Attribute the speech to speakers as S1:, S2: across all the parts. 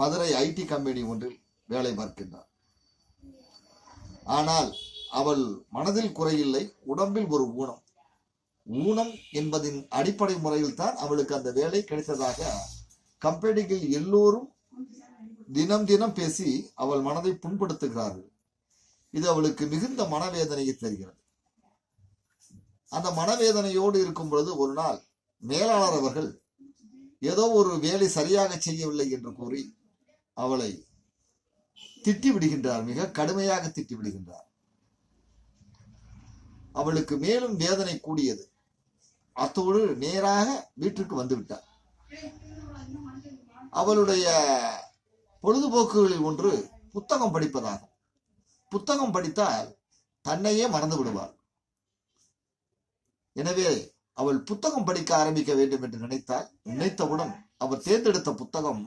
S1: Madurai IT company ஒன்றில் வேலை பார்க்கின்றார். ஆனால் அவள் மனதில் குறையில்லை உடம்பில் ஒரு ஊனம். ஊனம் என்பதின் அடிப்படை முறையில் தான் அவளுக்கு அந்த வேலை கிடைத்ததாக கம்பெனிகள் எல்லோரும் தினம் தினம் பேசி அவள் மனதை புண்படுத்துகிறார்கள். இது அவளுக்கு மிகுந்த மனவேதனையை தருகிறது. அந்த மனவேதனையோடு இருக்கும் பொழுது ஒரு நாள் மேலாளர் அவர்கள் ஏதோ ஒரு வேலை சரியாக செய்யவில்லை என்று கூறி அவளை திட்டி விடுகின்றார் மிக கடுமையாக திட்டி விடுகின்றார் அவளுக்கு மேலும் வேதனை கூடியது. அத்தோடு நேராக வீட்டிற்கு வந்து விட்டார். அவளுடைய பொழுதுபோக்குகளில் ஒன்று புத்தகம் படிப்பதாகும். புத்தகம் படித்தால் தன்னையே மறந்து விடுவாள். எனவே அவள் புத்தகம் படிக்க ஆரம்பிக்க வேண்டும் என்று நினைத்தால் நினைத்தவுடன் அவர் தேர்ந்தெடுத்த புத்தகம்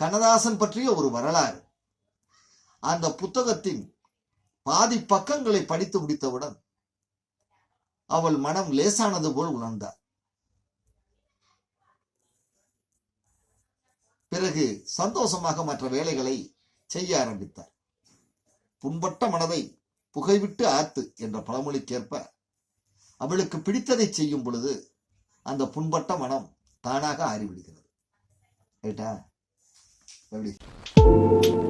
S1: கண்ணதாசன் பற்றிய ஒரு வரலாறு. அந்த புத்தகத்தின் பாதி பக்கங்களை படித்து முடித்தவுடன் அவள் மனம் லேசானது போல் உணர்ந்தார் பிறகு சந்தோஷமாக மற்ற வேலைகளை செய்ய ஆரம்பித்தார் புண்பட்ட மனதை புகைவிட்டு ஆத்து என்ற பழமொழிக்கேற்ப அவளுக்கு பிடித்ததை செய்யும் பொழுது அந்த புண்பட்ட மனம் தானாக ஆறிவிடுகிறது. ரைட்டா Lovely.